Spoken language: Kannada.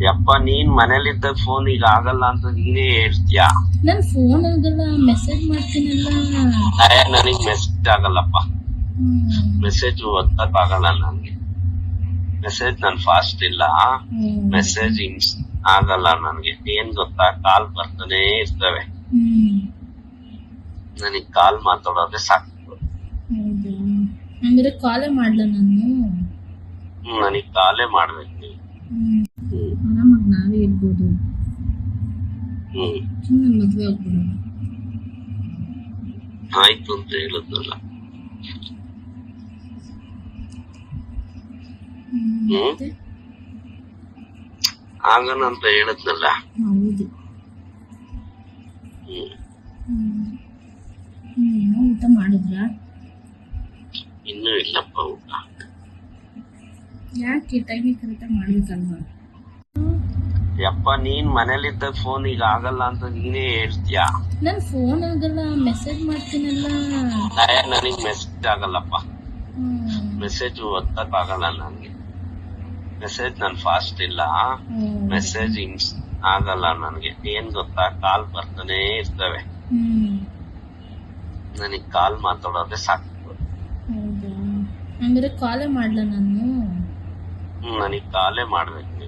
ಯಪ್ಪ ನೀನ್ ಮನೇಲಿದ್ದ ಫೋನ್ ಈಗ ಆಗಲ್ಲ ಅಂತ ನೀನೇ ಹೇಳ್ತೀಯ? ನನ್ ಫೋನ್ ಆಗಲ್ಲ ಮೆಸೇಜ್ ಮಾಡ್ತೀನಲ್ಲ. ನನಗ್ ಮೆಸೇಜ್ ಆಗಲ್ಲಪ್ಪ. ಮೆಸೇಜ್ ಓದಕ್ ಆಗಲ್ಲ ನನ್ಗೆ ಮೆಸೇಜ್ ನನ್ ಫಾಸ್ಟ್ ಇಲ್ಲ. ಮೆಸೇಜ್ ಆಗಲ್ಲ ನನ್ಗೆ ಏನ್ ಗೊತ್ತಾ? ಕಾಲ್ ಬರ್ತಾನೆ ಇರ್ತವೆ. ನನಗ್ ಕಾಲ್ ಮಾತಾಡೋದೇ ಸಾಕು. ಹೌದಾ. ಕಾಲೇ ಮಾಡ್ಲಾ ನಾನು? ನನಗ್ ಕಾಲೇ ಮಾಡ್ಬೇಕು ನೀವು ನಾವೇ ಇರ್ಬೋದು. ಸುಮ್ಮನೆ ಮದ್ವೆ ಆಗ್ಬಿಡೋಣ. ಆಯ್ತು ಅಂತ ಹೇಳಿದ್ನಲ್ಲ? ಆಗಣ ಅಂತ ಹೇಳಿದ್ನಲ್ಲ. ಹೌದು. ಊಟ ಮಾಡಿದ್ರಾ? ಇನ್ನೂ ಇಲ್ಲಪ್ಪ ಊಟ. ಯಾಕೆ ಟೈಮಿಗೆ ಕರೆಕ್ಟಾಗಿ ಮಾಡ್ಬೇಕಲ್ವಾ ಯಪ್ಪ ನೀನ್ ಮನೇಲಿದ್ದ ಫೋನ್ ಈಗ ಆಗಲ್ಲ ಅಂತ ನೀನೇ ಹೇಳ್ತೀಯ? ನನ್ ಫೋನ್ ಆಗಲ್ಲ ಮೆಸೇಜ್ ಮಾಡ್ತೀನಲ್ಲ. ನನಗ್ ಮೆಸೇಜ್ ಆಗಲ್ಲಪ್ಪ. ಮೆಸೇಜ್ ಓದಕ್ ಆಗಲ್ಲ ನನ್ಗೆ. ಮೆಸೇಜ್ ನನ್ ಫಾಸ್ಟ್ ಇಲ್ಲ. ಮೆಸೇಜ್ ಆಗಲ್ಲ ನನ್ಗೆ. ಏನ್ ಗೊತ್ತಾ? ಕಾಲ್ ಬರ್ತಾನೆ ಇರ್ತವೆ. ನನಗ್ ಕಾಲ್ ಮಾತಾಡೋದೆ ಸಾಕು. ಕಾಲ್ ಹಂಗಾರೆ ಕಾಲೇ ಮಾಡ್ಲ ನಾನು? ನನಗ್ ಕಾಲೇ ಮಾಡ್ಬೇಕು.